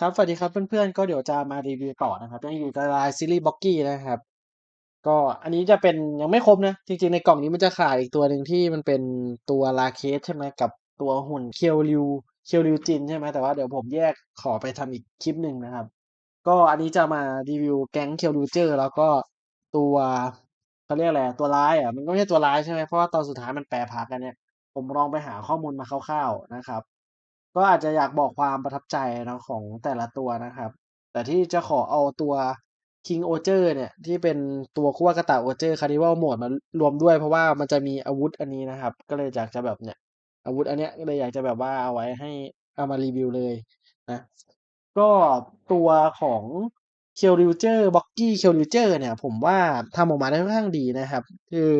ครับ สวัสดีครับเพื่อนๆ ก็เดี๋ยวจะมารีวิวต่อนะครับยังอยู่กับลายซีรีส์บ็อกกี้นะครับ ก็อันนี้จะเป็นยังไม่ครบนะ จริงๆ ในกล่องนี้มันจะขาดอีกตัวหนึ่งที่มันเป็นตัว Raquel ใช่ไหมกับตัวหุ่น Kyoryu Kyoryujin ใช่ไหมแต่ว่าเดี๋ยวผมแยกขอไปทำอีกคลิปหนึ่งนะครับ ก็อันนี้จะมารีวิวแก๊ง Kyoryuger แล้วก็ตัวเขาเรียกอะไรตัวร้ายอะมันก็ไม่ใช่ตัวร้ายใช่ไหมเพราะว่าตอนสุดท้ายมันแปรพักกันเนี่ยผมลองไปหาข้อมูลมาคร่าวๆนะครับ ก็อาจจะอยากบอกความประทับใจเนาะของแต่ละตัวนะครับ แต่ที่จะขอเอาตัว King Oger เนี่ย ที่เป็นตัว Kuwakata Oger Carnival Mode มารวมด้วยเพราะว่ามันจะมีอาวุธอันนี้นะครับ ก็เลยอยากจะแบบเนี่ยอาวุธอันเนี้ยก็เลยอยากจะแบบว่าเอาไว้ให้เอามารีวิวเลยนะก็ตัวของ Kyoryuger Boggy Kyoryuger เจอร์เนี่ย ผมว่าทำออกมาได้ค่อนข้างดีนะครับ คือ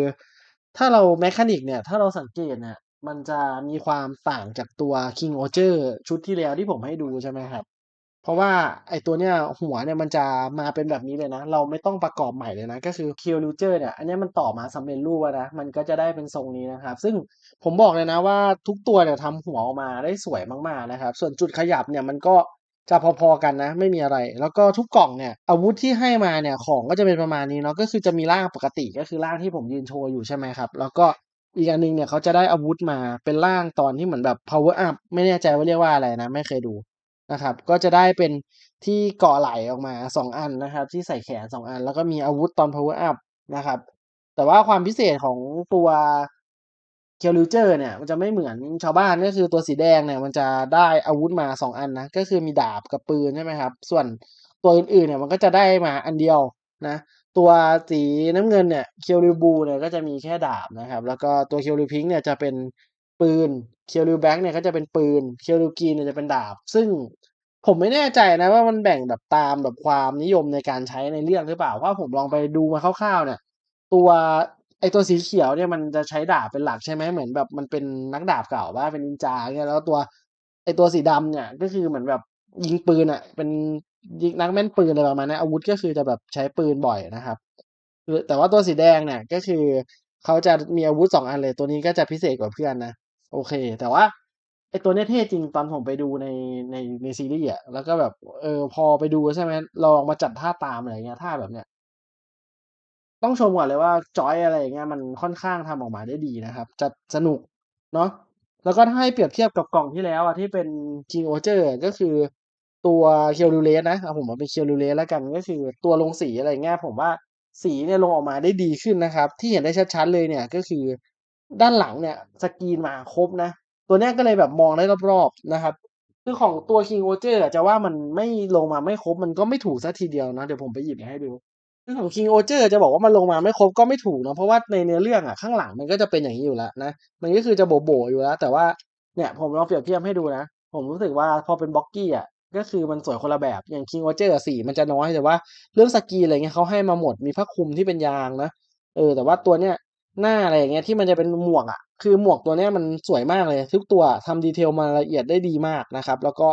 ถ้าเรา Mechanic เนี่ย ถ้าเราสังเกตเนี่ย มันจะมีความต่างจากตัว King Oger ชุดที่แล้วที่ผมให้ดูใช่ไหมครับ เพราะว่าไอ้ตัวเนี้ยหัวเนี่ยมันจะมาเป็นแบบนี้เลยนะ เราไม่ต้องประกอบใหม่เลยนะ ก็คือ Kyoryuger เนี่ย อันเนี้ยมันต่อมาสำเร็จรูปแล้วนะ มันก็จะได้เป็นทรงนี้นะครับ ซึ่งผมบอกเลยนะว่าทุกตัวเนี่ยทำหัวออกมาได้สวยมากๆนะครับ ส่วนจุดขยับเนี่ยมันก็จะพอๆกันนะ ไม่มีอะไร แล้วก็ทุกกล่องเนี่ย อาวุธที่ให้มาเนี่ยของก็จะเป็นประมาณนี้เนาะก็คือจะมีร่างปกติก็คือร่างที่ผมยืนโชว์อยู่ใช่ไหมครับ แล้วก็ อีกอันหนึ่งเนี่ยเขาจะได้อาวุธมาเป็นร่างตอนที่เหมือนแบบ power up ไม่แน่ใจว่าเรียกว่าอะไรนะ ไม่เคยดูนะครับ ก็จะได้เป็นที่เกาะไหลออกมา 2 อันนะครับ ที่ใส่แขน 2 อัน แล้วก็มีอาวุธตอน power up นะครับ แต่ว่าความพิเศษของตัว Kyoryuger เนี่ยมันจะไม่เหมือนชาวบ้านก็คือตัวสีแดงเนี่ยมันจะได้อาวุธมา 2 อันนะ ก็คือมีดาบกับปืนใช่ไหมครับ ส่วนตัวอื่นๆเนี่ยมันก็จะได้มาอันเดียว นะตัวสีน้ำเงินเนี่ย Kyoryu-Blue เนี่ยก็จะมีแค่ดาบนะครับ แล้วก็ตัว Kyoryu-Pink เนี่ยจะเป็นปืน Kyoryu-Black เนี่ยก็จะเป็นปืน Kyoryu-Green เนี่ยจะเป็นดาบ ซึ่งผมไม่แน่ใจนะว่ามันแบ่งแบบตามแบบความนิยมในการใช้ในเรื่องหรือเปล่าเพราะว่าผมลองไปดูมาคร่าวๆเนี่ย ตัวไอตัวสีเขียวเนี่ยมันจะใช้ดาบเป็นหลักใช่ไหมเหมือนแบบมันเป็นนักดาบเก่าเปล่าเป็นนินจาอย่างเงี้ยแล้วตัวไอตัวสีดำเนี่ยก็คือเหมือนแบบยิงปืนอะเป็น ยิงนักแม่นปืนอะไรประมาณนี้ยอาวุธก็คือจะแบบใช้ปืนบ่อยนะครับแต่ว่าตัวสีแดงเนี่ยก็คือเขาจะมีอาวุธ2อันเลย ตัวนี้ก็จะพิเศษกว่าเพื่อนนะโอเค แต่ว่าไอตัวเนี้ยเท่จริงตอนผมไปดูในในในซีรีส์อะแล้วก็แบบเออพอไปดูใช่ไหมลองมาจัดท่าตามอะไรเงี้ยท่าแบบเนี้ยต้องชมก่อนเลยว่าจอยอะไรอย่างเงี้ยมันค่อนข้างทำออกมาได้ดีนะครับ จะสนุกเนาะแล้วก็ถ้าให้เปรียบเทียบกับกล่องที่แล้วอะที่เป็น King Oger ก็คือ ตัว Kyoryu-Red นะเอาผมเอาเป็น Kyoryu-Red แล้วกันก็คือตัวลงสีอะไรอย่างเงี้ยผมว่าสีเนี่ยลงออกมาได้ดีขึ้นนะครับ ที่เห็นได้ชัดๆเลยเนี่ยก็คือด้านหลังเนี่ยสกรีนมาครบนะ ตัวเนี้ยก็เลยแบบมองได้รอบๆนะครับคือของตัว King Oger จะว่ามันไม่ลงมาไม่ครบมันก็ไม่ถูกเสียทีเดียวนะ เดี๋ยวผมไปหยิบมาให้ดูคือของ King Oger จะบอกว่ามันลงมาไม่ครบก็ไม่ถูกเนาะเพราะว่าในเนื้อเรื่องอะข้างหลังมันก็จะเป็นอย่างงี้อยู่แล้วนะมันก็คือจะโบ๋ๆอยู่แล้ว แต่ว่าเนี่ยผมลองเปรียบเทียบให้ดูนะ ผมรู้สึกว่าพอเป็นบ็อกกี้อะ ก็คือมันสวยคนละแบบอย่าง King Oger อะสีมันจะน้อยแต่ว่า เรื่องสกีอะไรเงี้ยเขาให้มาหมดมีผ้าคลุมที่เป็นยางนะเออแต่ว่าตัวเนี้ยหน้าอะไรอย่างเงี้ยที่มันจะเป็นหมวกอะคือหมวกตัวเนี้ยมันสวยมากเลย ทุกตัวทำ detail มาละเอียดได้ดีมากนะครับ แล้วก็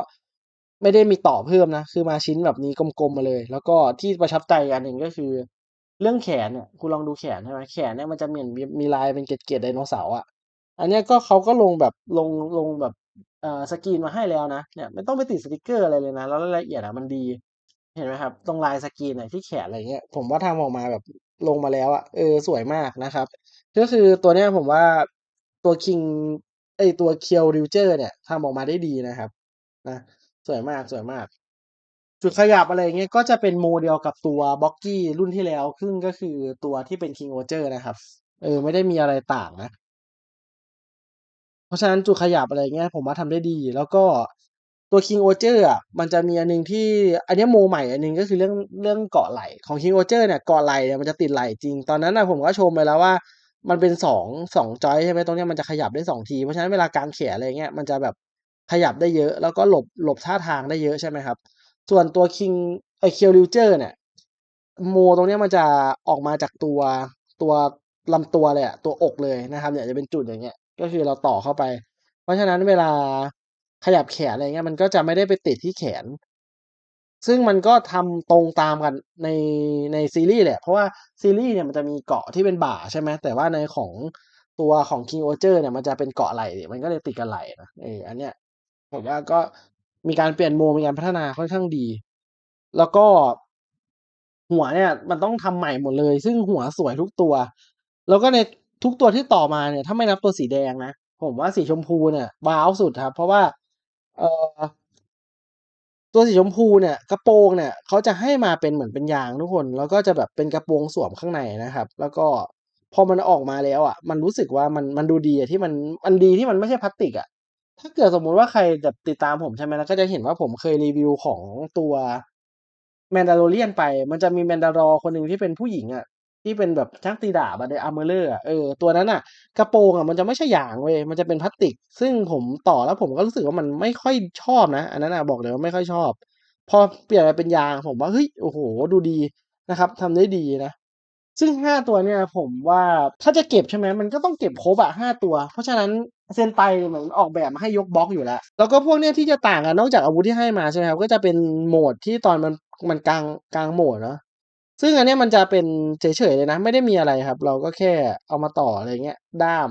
ไม่ได้มีต่อเพิ่มนะ คือมาชิ้นแบบนี้กลมๆมาเลย แล้วก็ที่ประทับใจอันหนึ่งก็คือ เรื่องแขนเนี่ยคุณลองดูแขนใช่ไหมแขนเนี่ยมันจะเหมือนมีลายเป็นเกล็ดๆไดโนเสาร์อะอันเนี้ยก็เขาก็ลงแบบลงลงแบบ สกรีนมาให้แล้วนะเนี่ยไม่ต้องไปติดสติกเกอร์อะไรเลยนะ แล้วรายละเอียดอะมันดี เห็นไหมครับ ตรงลายสกรีนอะที่แขนอะไรเงี้ยผมว่าทำออกมาแบบลงมาแล้วอะเออสวยมากนะครับ ก็คือตัวเนี้ยผมว่าตัว King ไอตัว Kyoryuger เนี่ยทำออกมาได้ดีนะครับนะสวยมากสวยมาก จุดขยับอะไรเงี้ยก็จะเป็นโมเดียวกับตัวบ็อกกี้รุ่นที่แล้วซึ่งก็คือตัวที่เป็น King Oger นะครับเออไม่ได้มีอะไรต่างนะ ราะฉะนั้นจุดขยับอะไรเงี้ยผมว่าทำได้ดี แล้วก็ตัว King Oger อะมันจะมีอันหนึ่งที่อันนี้โมใหม่อันหนึ่งก็คือเรื่องเรื่องเกาะไหลของ King Oger เนี่ยเกาะไหลเนี่ยมันจะติดไหลจริง ตอนนั้นนะผมก็ชมไปแล้วว่ามันเป็น2 2จอยใช่ไหมตรงนี้มันจะขยับได้2ที เพราะฉะนั้นเวลากางแขนอะไรเงี้ยมันจะแบบขยับได้เยอะ แล้วก็หลบหลบท่าทางได้เยอะใช่ไหมครับ ส่วนตัว King ไอ้ Kyoryuger เนี่ยโมตรงนี้มันจะออกมาจากตัวตัวลำตัวเลยอะตัวอกเลยนะครับเนี่ยจะเป็นจุดอย่างเงี้ย ก็คือเราต่อเข้าไป เพราะฉะนั้นเวลาขยับแขนอะไรเงี้ยมันก็จะไม่ได้ไปติดที่แขน ซึ่งมันก็ทำตรงตามกันในในซีรีส์แหละ เพราะว่าซีรีส์เนี่ยมันจะมีเกาะที่เป็นบ่าใช่ไหมแต่ว่าในของตัวของ King Oger เนี่ยมันจะเป็นเกาะไหลมันก็เลยติดกับไหลนะเอออันเนี้ยผมว่าก็มีการเปลี่ยนโมมีการพัฒนาค่อนข้างดี แล้วก็หัวเนี่ย มันต้องทำใหม่หมดเลย ซึ่งหัวสวยทุกตัว แล้วก็ใน ทุกตัวที่ต่อมาเนี่ย ถ้าไม่นับตัวสีแดงนะ ผมว่าสีชมพูเนี่ยว้าวสุดครับ เพราะว่า เอ่อตัวสีชมพูเนี่ยกระโปรงเนี่ยเขาจะให้มาเป็นเหมือนเป็นยางทุกคน แล้วก็จะแบบเป็นกระโปรงสวมข้างในนะครับ แล้วก็พอมันออกมาแล้วอะมันรู้สึกว่ามันมันดูดีอะที่มันมันดีที่มันไม่ใช่พลาสติกอะถ้าเกิดสมมุติว่าใครแบบติดตามผมใช่ไหมแล้วก็จะเห็นว่าผมเคยรีวิวของตัว Mandalorian ไป มันจะมี Mandalore คนหนึ่งที่เป็นผู้หญิงอะ ที่เป็นแบบช่างตีดาบอะใน Armorer อะเออตัวนั้นน่ะกระโปรงอะมันจะไม่ใช่ยางเว้ยมันจะเป็นพลาสติก ซึ่งผมต่อแล้วผมก็รู้สึกว่ามันไม่ค่อยชอบนะ อันนั้นน่ะบอกเลยว่าไม่ค่อยชอบ พอเปลี่ยนมาเป็นยางผมว่าเฮ้ยโอ้โฮดูดีนะครับทำได้ดีนะซึ่ง5ตัวเนี่ยผมว่าถ้าจะเก็บใช่ไหมมันก็ต้องเก็บครบอะ5ตัว เพราะฉะนั้น Sentai เหมือนออกแบบมาให้ยกบล็อกอยู่แล้ว แล้วก็พวกเนี้ยที่จะต่างกันนอกจากอาวุธที่ให้มาใช่ไหมครับก็จะเป็นโหมดที่ตอนมันมันกลางกลางโหมดเนาะ ซึ่งอันนี้มันจะเป็นเฉยๆเลยนะ ไม่ได้มีอะไรครับ เราก็แค่เอามาต่ออะไรอย่างเงี้ย ด้าม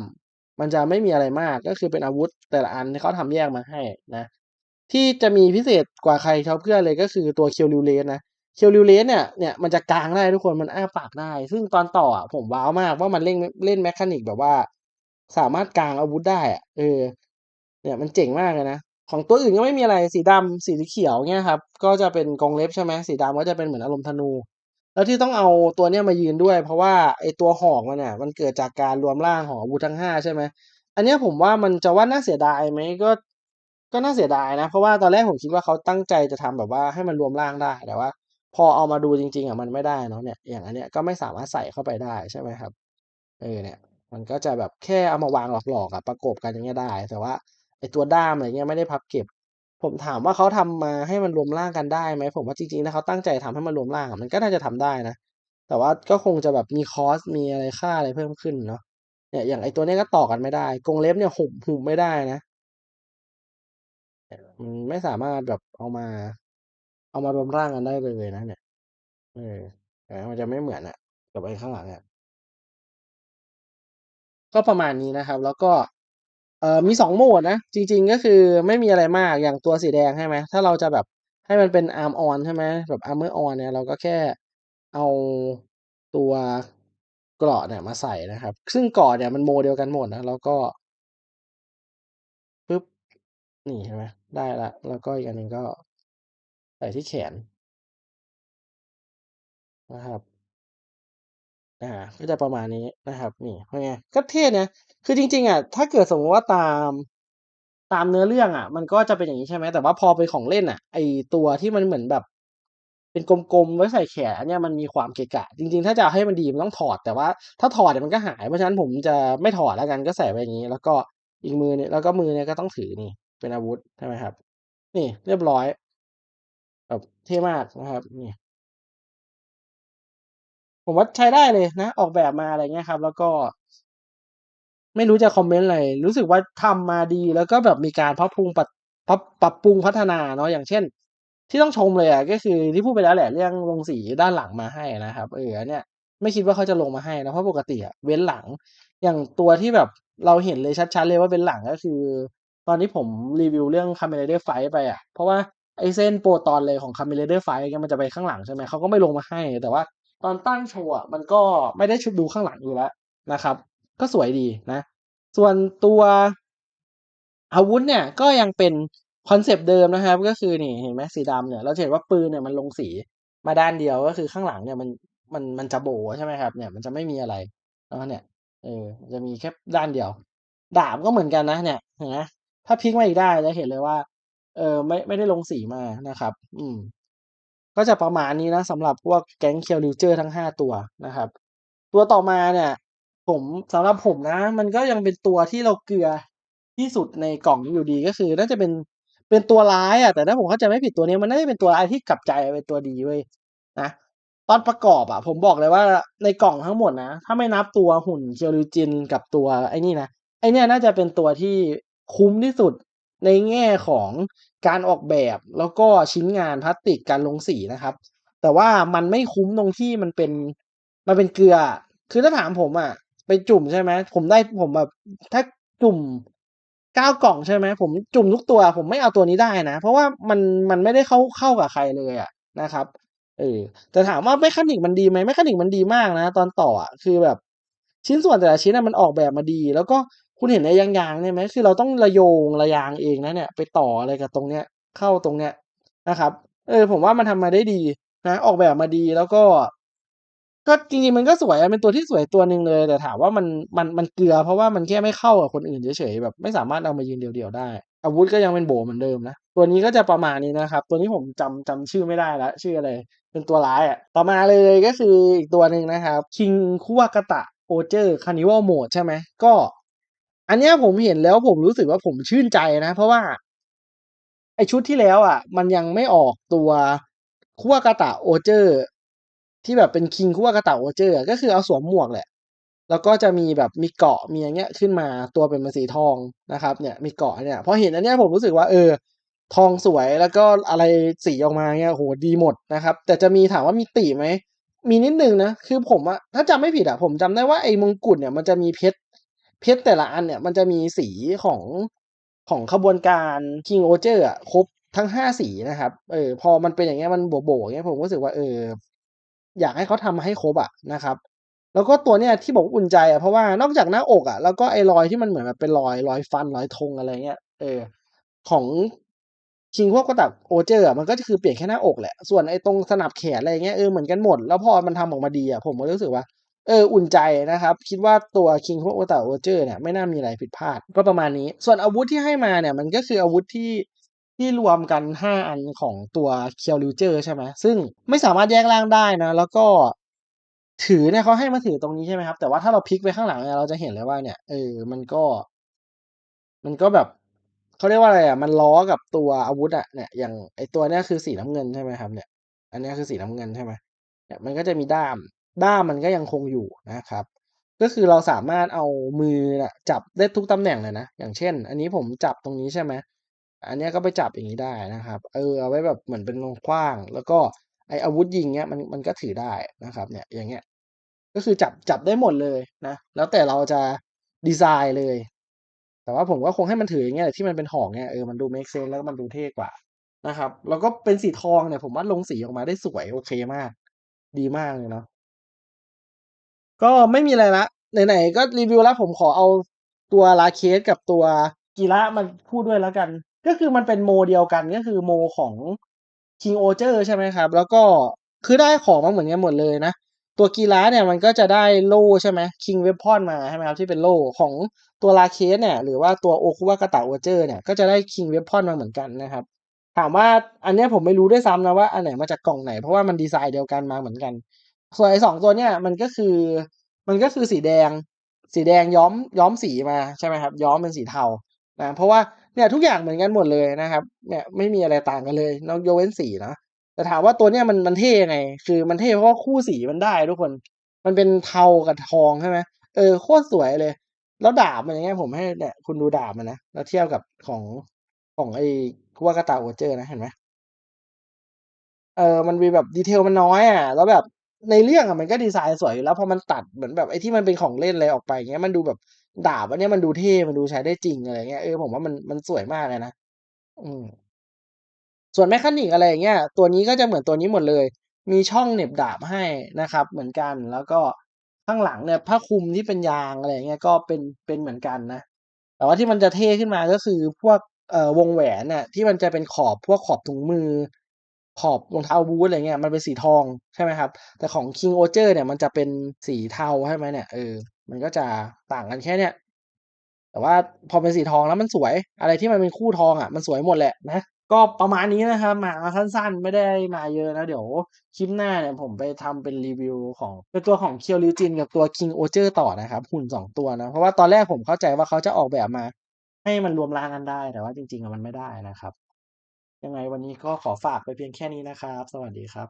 มันจะไม่มีอะไรมากก็คือเป็นอาวุธ แต่ละอันที่เขาทำแยกมาให้นะ ที่จะมีพิเศษกว่าใครเขาเพื่อนเลยก็คือตัว Kyoryu Race นะ Kyoryu Race เนี่ยเนี่ยมันจะกางได้ทุกคนมันอ้าปากได้ ซึ่งตอนต่อผมว้าวมากว่ามันเล่นเล่น mechanic แบบว่า สามารถกางอาวุธได้อะเออ เนี่ยมันเจ๋งมากเลยนะของตัวอื่นก็ไม่มีอะไรสีดำสีเขียวเงี้ยครับ ก็จะเป็นกรงเล็บใช่ไหมสีดำก็จะเป็นเหมือนอารมณ์ธนู แล้วที่ต้องเอาตัวเนี้ยมายืนด้วย เพราะว่าไอ้ตัวหอกมันน่ะมันเกิดจากการรวมร่างของอาวุธทั้ง5ใช่ไหมอันเนี้ยผมว่ามันจะว่าน่าเสียดายไหมก็ก็น่าเสียดายนะ เพราะว่าตอนแรกผมคิดว่าเขาตั้งใจจะทำแบบว่าให้มันรวมร่างได้แต่ว่า พอเอามาดูจริง ๆอะมันไม่ได้เนาะเนี่ยอย่างอันเนี้ยก็ไม่สามารถใส่เข้าไปได้ใช่ไหมครับเออเนี่ย มันก็จะแบบแค่เอามาวางหลอกๆอะประกบกันอย่างเงี้ยได้ แต่ว่าไอ้ตัวด้ามอะไรเงี้ยไม่ได้พับเก็บ ผมถามว่าเขาทำมาให้มันรวมร่างกันได้ไหมผมว่าจริงๆถ้าเขาตั้งใจทำให้มันรวมร่างมันก็น่าจะทำได้นะ แต่ว่าก็คงจะแบบมีคอสมีอะไรค่าอะไรเพิ่มขึ้นเนาะเนี่ยอย่างไอตัวนี้ก็ต่อกันไม่ได้ กรงเล็บเนี่ยหุบหุบไม่ได้นะอืมไม่สามารถแบบเอามา เอามารวมร่างกันได้เลยนะ เนี่ยเออเห็นไหมมันจะไม่เหมือนอะกับไอข้างหลังอะก็ประมาณนี้นะครับ แล้วก็ เอ่อมี2โหมดนะ จริง ๆ ก็คือไม่มีอะไรมากอย่างตัวสีแดงใช่ไหมถ้าเราจะแบบให้มันเป็น Arm On ใช่ไหมแบบ Armor On เนี่ยเราก็แค่เอาตัวเกราะเนี่ยมาใส่นะครับ ซึ่งเกราะเนี่ยมันโมเดียวกันหมดนะ แล้วก็ปึ๊บนี่เห็นไหมได้ล้วแล้วก็อีกอันหนึ่งก็ใส่ที่แขนนะครับ อาก็จะประมาณนี้นะครับ นี่เป็นไงก็เท่นะคือจริง ๆ อะ ถ้าเกิดสมมติว่าตามตามเนื้อเรื่องอะ มันก็จะเป็นอย่างงี้ใช่ไหมแต่ว่าพอเป็นของเล่นน่ะ ไอตัวที่มันเหมือนแบบ เป็นกลมๆไว้ใส่แขนเนี้ยมันมีความเกะกะ จริง ๆ ถ้าจะให้มันดีมันต้องถอด แต่ว่าถ้าถอดเดี๋ยวมันก็หายเพราะฉะนั้นผมจะไม่ถอดแล้วกันก็ใส่ไว้อย่างงี้ แล้วก็อีกมือหนึ่งแล้วก็มือเนี่ยก็ต้องถือนี่ เป็นอาวุธใช่ไหมครับ นี่เรียบร้อยแบบเท่มากนะครับ นี่ ผมว่าใช้ได้เลยนะ ออกแบบมาอะไรเงี้ยครับ แล้วก็ ไม่รู้จะคอมเมนต์อะไร รู้สึกว่าทำมาดีแล้วก็แบบมีการพับพุงปรับปรับปรุงพัฒนาเนาะอย่างเช่น ที่ต้องชมเลยอะก็คือที่พูดไปแล้วแหละเรื่องลงสีด้านหลังมาให้นะครับ เออเนี้ยไม่คิดว่าเขาจะลงมาให้นะเพราะปกติอะเว้นหลัง อย่างตัวที่แบบเราเห็นเลยชัดๆเลยว่าเว้นหลังก็คือ ตอนที่ผมรีวิวเรื่อง Kamen Rider Fight ไปอะเพราะว่าไอ้เส้นโปรตอนเลยของ Kamen Rider Fight เนี่ยมันจะไปข้างหลังใช่ไหมเขาก็ไม่ลงมาให้ แต่ว่า ตอนตั้งโชว์มันก็ไม่ได้ชดูข้างหลังอยู่แล้วนะครับ ก็สวยดีนะ ส่วนตัวอาวุธเนี่ยก็ยังเป็นคอนเซปต์เดิมนะครับ ก็คือนี่เห็นไหมสีดำเนี่ยเราเห็นว่าปืนเนี่ยมันลงสีมาด้านเดียวก็คือข้างหลังเนี่ยมันมันมันจะโบใช่ไหมครับ เนี่ยมันจะไม่มีอะไรแล้วเนี่ยเออจะมีแค่ด้านเดียว ดาบก็เหมือนกันนะ เนี่ยเห็นไหมถ้าพลิกมาอีกได้จะเห็นเลยว่า เออไม่ไม่ได้ลงสีมานะครับ อืม ก็จะประมาณนี้นะสำหรับพวกแก๊ง Kyoryuger ทั้ง 5 ตัวนะครับ ตัวต่อมาเนี่ย ผมสำหรับผมนะ มันก็ยังเป็นตัวที่เราเกลือที่สุดในกล่องอยู่ดีก็คือ น่าจะเป็นเป็นตัวร้ายอะแต่ถ้าผมเข้าใจไม่ผิดตัวเนี้ยมันน่าจะเป็นตัวร้ายที่กลับใจเป็นตัวดีเว้ยนะตอนประกอบอะผมบอกเลยว่าในกล่องทั้งหมดนะ ถ้าไม่นับตัวหุ่น Kyoryujin กับตัวไอ้นี่นะไอ้เนี่ยน่าจะเป็นตัวที่คุ้มที่สุด ในแง่ของการออกแบบแล้วก็ชิ้นงานพลาสติกการลงสีนะครับ แต่ว่ามันไม่คุ้มตรงที่มันเป็นมันเป็นเกลือ คือถ้าถามผมอะไปจุ่มใช่ไหมผมได้ผมแบบถ้าจุ่ม9กล่องใช่ไหมผมจุ่มทุกตัว ผมไม่เอาตัวนี้ได้นะ เพราะว่ามันมันไม่ได้เข้าเข้ากับใครเลยอะนะครับเออแต่ถามว่า Mechanic มันดีไหม Mechanic มันดีมากนะ ตอนต่ออะคือแบบชิ้นส่วนแต่ละชิ้นอะมันออกแบบมาดี แล้วก็ คุณเห็นไอ้ยางๆเนี่ยไหมคือเราต้องระโยงระยางเองนะเนี่ย ไปต่ออะไรกับตรงเนี้ย เข้าตรงเนี้ยนะครับ เออ ผมว่ามันทำมาได้ดีนะ ออกแบบมาดีแล้วก็ ก็จริงๆมันก็สวยเป็นตัวที่สวยตัวหนึ่งเลย แต่ถามว่ามันมันมันเกลือเพราะว่ามันแค่ไม่เข้ากับคนอื่นเฉยๆแบบไม่สามารถเอามายืนเดี่ยวๆได้ อาวุธก็ยังเป็นโบเหมือนเดิมนะตัวนี้ก็จะประมาณนี้นะครับ ตัวนี้ผมจำจำชื่อไม่ได้แล้วชื่ออะไรเป็นตัวร้ายอะต่อมาเลยก็คืออีกตัวหนึ่งนะครับ King Kuwakata Oger Carnival Mode ใช่ไหมก็ อันเนี้ยผมเห็นแล้วผมรู้สึกว่าผมชื่นใจนะ เพราะว่า ไอชุดที่แล้วอะ มันยังไม่ออกตัว Kuwakata Oger ที่แบบเป็น King Kuwakata Oger อะก็คือเอาสวมหมวกแหละ แล้วก็จะมีแบบมีเกาะมีอย่างเงี้ยขึ้นมาตัวเป็นเป็นสีทองนะครับเนี่ย มีเกาะเนี่ยพอเห็นอันเนี้ยผมรู้สึกว่าเออ ทองสวยแล้วก็อะไรสีออกมาเงี้ยโอ้โฮดีหมดนะครับ แต่จะมีถามว่ามีติไหมมีนิดนึงนะ คือผมอะถ้าจำไม่ผิดอะผมจำได้ว่าไอ้มงกุฎเนี่ยมันจะมีเพชร เพชรแต่ละอันเนี่ยมันจะมีสีของของขบวนการ King Oger อะครบทั้ง5สีนะครับ เออ พอมันเป็นอย่างเงี้ยมันโบ๋ๆอย่างเงี้ยผมก็รู้สึกว่าเออ อยากให้เขาทำมาให้ครบอะนะครับ แล้วก็ตัวเนี้ยที่บอกอุ่นใจอะเพราะว่านอกจากหน้าอกอะแล้วก็ไอ้รอยที่มันเหมือนแบบเป็นรอยรอยฟันรอยธงอะไรเงี้ย เออ ของ King Kuwakata Oger อะมันก็คือเปลี่ยนแค่หน้าอกแหละ ส่วนไอ้ตรงสนับแขนอะไรเงี้ยเออเหมือนกันหมด แล้วพอมันทำออกมาดีอะผมก็รู้สึกว่า เอออุ่นใจนะครับ คิดว่าตัว King Kuwakata Oger เนี่ยไม่น่ามีอะไรผิดพลาดก็ประมาณนี้ ส่วนอาวุธที่ให้มาเนี่ยมันก็คืออาวุธที่ที่รวมกัน 5 อันของตัว Kyoryuger ใช่ไหมซึ่งไม่สามารถแยกร่างได้นะ แล้วก็ถือเนี่ยเขาให้มาถือตรงนี้ใช่ไหมครับ แต่ว่าถ้าเราพลิกไปข้างหลังเนี่ยเราจะเห็นเลยว่าเนี่ยเออมันก็ มันก็แบบเขาเรียกว่าอะไรอะมันล้อกับตัวอาวุธอะเนี่ยอย่างไอตัวเนี้ยคือสีน้ำเงินใช่ไหมครับเนี่ย อันนี้คือสีน้ำเงินใช่ไหมเนี่ยมันก็จะมีด้าม ด้ามมันก็ยังคงอยู่นะครับ ก็คือเราสามารถเอามือนะจับได้ทุกตำแหน่งเลยนะ อย่างเช่น อันนี้ผมจับตรงนี้ใช่ไหมอันเนี้ยก็ไปจับอย่างงี้ได้นะครับ เออเอาไว้แบบเหมือนเป็นวงขว้าง แล้วก็ไออาวุธยิงเงี้ยมันมันก็ถือได้นะครับ เนี่ยอย่างเงี้ยก็คือจับจับได้หมดเลยนะ แล้วแต่เราจะดีไซน์เลย แต่ว่าผมก็คงให้มันถืออย่างเงี้ยที่มันเป็นหอกเงี้ยเออมันดูเมกเซนแล้วมันดูเท่กว่านะครับ แล้วก็เป็นสีทองเนี่ยผมว่าลงสีออกมาได้สวยโอเคมาก ดีมากเลยเนาะ ก็ไม่มีอะไรล้วไหนๆก็รีวิวแล้วผมขอเอาตัว Rakesh กับตัว Gyra มาพูดด้วยแล้วกัน ก็คือมันเป็น Mode เดียวกันก็คือ Mode ของ King Oger ใช่ไหมครับ แล้วก็คือได้ของมาเหมือนกันหมดเลยนะ ตัว Gyra เนี่ยมันก็จะได้โล่ใช่ไหม King Weapon มาใช่ไหมครับที่เป็นโล่ของตัว Rakesh เนี่ย หรือว่าตัว O Kuwakata Oger เนี่ยก็จะได้ King Weapon มาเหมือนกันนะครับ ถามว่าอันนี้ผมไม่รู้ด้วยซ้ำนะว่าอันไหนมาจากกล่องไหนเพราะว่ามันดีไซน์เดียวกันมาเหมือนกัน ส่วนไอ้2ตัวเนี่ยมันก็คือ มันก็คือสีแดง สีแดงย้อมย้อมสีมาใช่ไหมครับ ย้อมเป็นสีเทานะเพราะว่าเนี่ยทุกอย่างเหมือนกันหมดเลยนะครับเนี่ยไม่มีอะไรต่างกันเลยนอกยกเว้นสีนะแต่ถามว่าตัวเนี้ยมันมันเท่ยังไง คือมันเท่เพราะว่าคู่สีมันได้ทุกคน มันเป็นเทากับทองใช่ไหมเออโคตรสวยเลย แล้วดาบมันอย่างเงี้ยผมให้เนี่ยคุณดูดาบมันนะแล้วเทียบกับของของไอ้ Kuwakata Oger นะเห็นไหม?เออมันมีแบบ detail มันน้อยอะ แล้วแบบ ในเรื่องอะมันก็ดีไซน์สวยอยู่แล้วพอมันตัดเหมือนแบบไอ้ที่มันเป็นของเล่นอะไรออกไปเงี้ยมันดูแบบดาบอันเนี้ยมันดูเท่มันดูใช้ได้จริงอะไรเงี้ยเออผมว่ามันมันสวยมากเลยนะอืมส่วน Mechanic อะไรอย่างเงี้ยตัวนี้ก็จะเหมือนตัวนี้หมดเลย มีช่องเหน็บดาบให้นะครับ เหมือนกันแล้วก็ข้างหลังเนี่ยผ้าคลุมที่เป็นยางอะไรเงี้ยก็เป็นเป็นเหมือนกันนะแต่ว่าที่มันจะเท่ขึ้นมาก็คือพวกเอ่อวงแหวนน่ะที่มันจะเป็นขอบพวกขอบถุงมือ ขอบรองเท้าบูตส์อะไรเงี้ยมันเป็นสีทองใช่ไหมครับ แต่ของ King Oger เนี่ยมันจะเป็นสีเทาใช่ไหมเนี่ยเออมันก็จะต่างกันแค่เนี้ยแต่ว่าพอเป็นสีทองแล้วมันสวยอะไรที่มันเป็นคู่ทองอะมันสวยหมดแหละนะก็ประมาณนี้นะครับมาสั้นๆ ไม่ได้มาเยอะนะ เดี๋ยวคลิปหน้าเนี่ยผมไปทำเป็นรีวิวของเป็นตัวของ Kyoryujin กับตัว King Oger ต่อนะครับ หุ่น 2 ตัวนะ เพราะว่าตอนแรกผมเข้าใจว่าเขาจะออกแบบมา ให้มันรวมร่างกันได้ แต่ว่าจริงๆมันไม่ได้นะครับ ยังไงวันนี้ก็ขอฝากไปเพียงแค่นี้นะครับ สวัสดีครับ